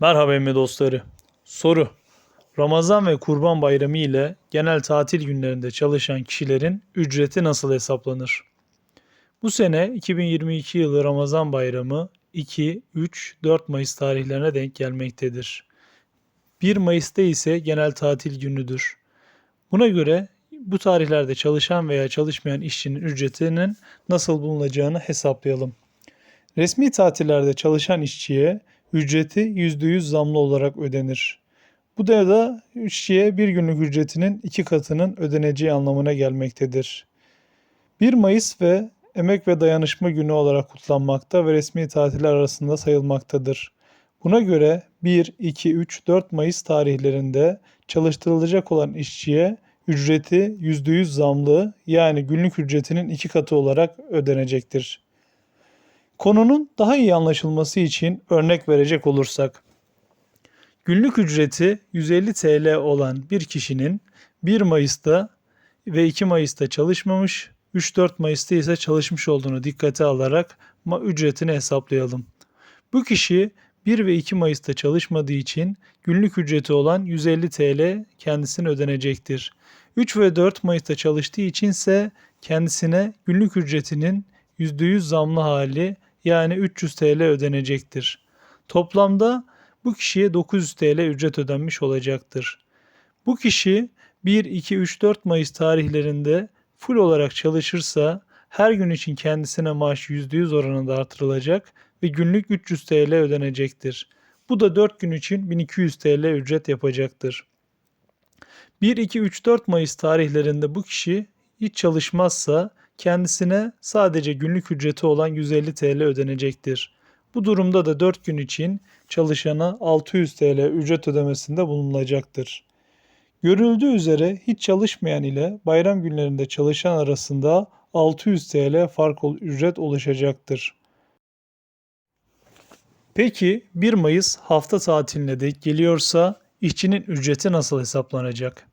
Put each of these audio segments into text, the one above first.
Merhaba emmi dostları. Soru. Ramazan ve Kurban Bayramı ile genel tatil günlerinde çalışan kişilerin ücreti nasıl hesaplanır? Bu sene 2022 yılı Ramazan Bayramı 2, 3, 4 Mayıs tarihlerine denk gelmektedir. 1 Mayıs'ta ise genel tatil günüdür. Buna göre bu tarihlerde çalışan veya çalışmayan işçinin ücretinin nasıl bulunacağını hesaplayalım. Resmi tatillerde çalışan işçiye ücreti %100 zamlı olarak ödenir. Bu da da işçiye bir günlük ücretinin iki katının ödeneceği anlamına gelmektedir. 1 Mayıs ve Emek ve Dayanışma Günü olarak kutlanmakta ve resmi tatiller arasında sayılmaktadır. Buna göre 1, 2, 3, 4 Mayıs tarihlerinde çalıştırılacak olan işçiye ücreti %100 zamlı yani günlük ücretinin iki katı olarak ödenecektir. Konunun daha iyi anlaşılması için örnek verecek olursak, günlük ücreti 150 TL olan bir kişinin 1 Mayıs'ta ve 2 Mayıs'ta çalışmamış, 3-4 Mayıs'ta ise çalışmış olduğunu dikkate alarak ücretini hesaplayalım. Bu kişi 1 ve 2 Mayıs'ta çalışmadığı için günlük ücreti olan 150 TL kendisine ödenecektir. 3 ve 4 Mayıs'ta çalıştığı için ise kendisine günlük ücretinin %100 zamlı hali yani 300 TL ödenecektir. Toplamda bu kişiye 900 TL ücret ödenmiş olacaktır. Bu kişi 1, 2, 3, 4 Mayıs tarihlerinde full olarak çalışırsa her gün için kendisine maaş %100 oranında artırılacak ve günlük 300 TL ödenecektir. Bu da 4 gün için 1200 TL ücret yapacaktır. 1, 2, 3, 4 Mayıs tarihlerinde bu kişi hiç çalışmazsa kendisine sadece günlük ücreti olan 150 TL ödenecektir. Bu durumda da 4 gün için çalışana 600 TL ücret ödemesinde bulunulacaktır. Görüldüğü üzere hiç çalışmayan ile bayram günlerinde çalışan arasında 600 TL fark ücret oluşacaktır. Peki 1 Mayıs hafta tatiline denk geliyorsa işçinin ücreti nasıl hesaplanacak?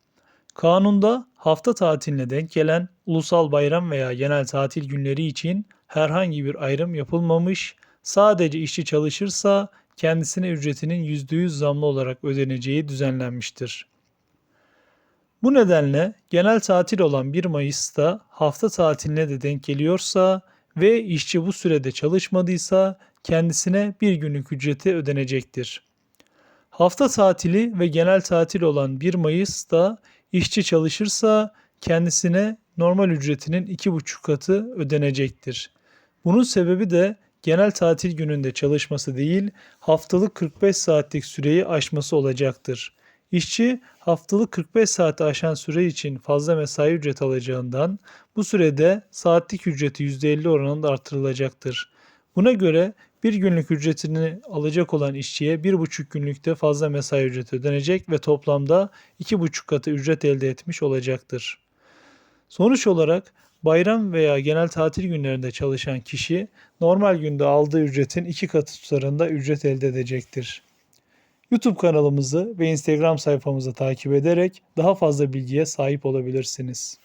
Kanunda hafta tatiline denk gelen ulusal bayram veya genel tatil günleri için herhangi bir ayrım yapılmamış, sadece işçi çalışırsa kendisine ücretinin %100 zamlı olarak ödeneceği düzenlenmiştir. Bu nedenle genel tatil olan 1 Mayıs'ta hafta tatiline de denk geliyorsa ve işçi bu sürede çalışmadıysa kendisine bir günlük ücreti ödenecektir. Hafta tatili ve genel tatil olan 1 Mayıs'ta işçi çalışırsa kendisine normal ücretinin 2,5 katı ödenecektir. Bunun sebebi de genel tatil gününde çalışması değil, haftalık 45 saatlik süreyi aşması olacaktır. İşçi haftalık 45 saati aşan süre için fazla mesai ücret alacağından bu sürede saatlik ücreti %50 oranında artırılacaktır. Buna göre bir günlük ücretini alacak olan işçiye bir buçuk günlükte fazla mesai ücreti ödenecek ve toplamda iki buçuk katı ücret elde etmiş olacaktır. Sonuç olarak bayram veya genel tatil günlerinde çalışan kişi normal günde aldığı ücretin iki katı tutarında ücret elde edecektir. YouTube kanalımızı ve Instagram sayfamızı takip ederek daha fazla bilgiye sahip olabilirsiniz.